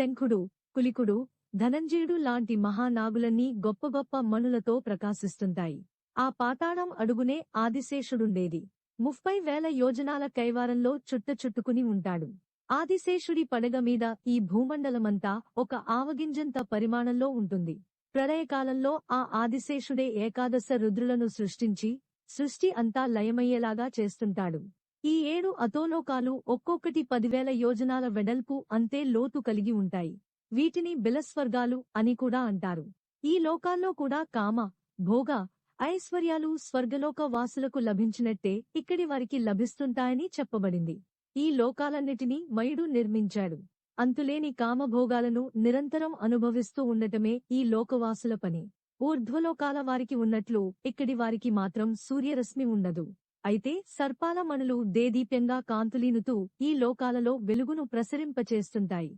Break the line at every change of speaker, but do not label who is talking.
శంఖుడు కులికుడు ధనంజయుడు లాంటి మహానాగులన్నీ గొప్ప గొప్ప మణులతో ప్రకాశిస్తుంటాయి. ఆ పాతాళం అడుగునే ఆదిశేషుడుండేది. ముప్పై వేల యోజనాల కైవారంలో చుట్ట చుట్టుకుని ఉంటాడు. ఆదిశేషుడి పడగ మీద ఈ భూమండలమంతా ఒక ఆవగింజంత పరిమాణంలో ఉంటుంది. ప్రళయకాలంలో ఆ ఆదిశేషుడే ఏకాదశ రుద్రులను సృష్టించి సృష్టి అంతా లయమయ్యేలాగా చేస్తుంటాడు. ఈ ఏడు అతోలోకాలు ఒక్కొక్కటి పదివేల యోజనాల వెడల్పు అంతే లోతు కలిగి ఉంటాయి. వీటిని బిలస్వర్గాలు అని కూడా అంటారు. ఈ లోకాల్లో కూడా కామ భోగ ఐశ్వర్యాలు స్వర్గలోక వాసులకు లభించినట్టే ఇక్కడి వారికి లభిస్తుంటాయని చెప్పబడింది. ఈ లోకాలన్నిటినీ మయుడు నిర్మించాడు. అంతులేని కామభోగాలను నిరంతరం అనుభవిస్తూ ఉండటమే ఈ లోకవాసుల పని. ఊర్ధ్వలోకాల వారికి ఉన్నట్లు ఇక్కడి వారికి మాత్రం సూర్యరశ్మి ఉండదు. అయితే సర్పాల మణులు దేదీప్యంగా కాంతులీనుతూ ఈ లోకాలలో వెలుగును ప్రసరింపచేస్తుంటాయి.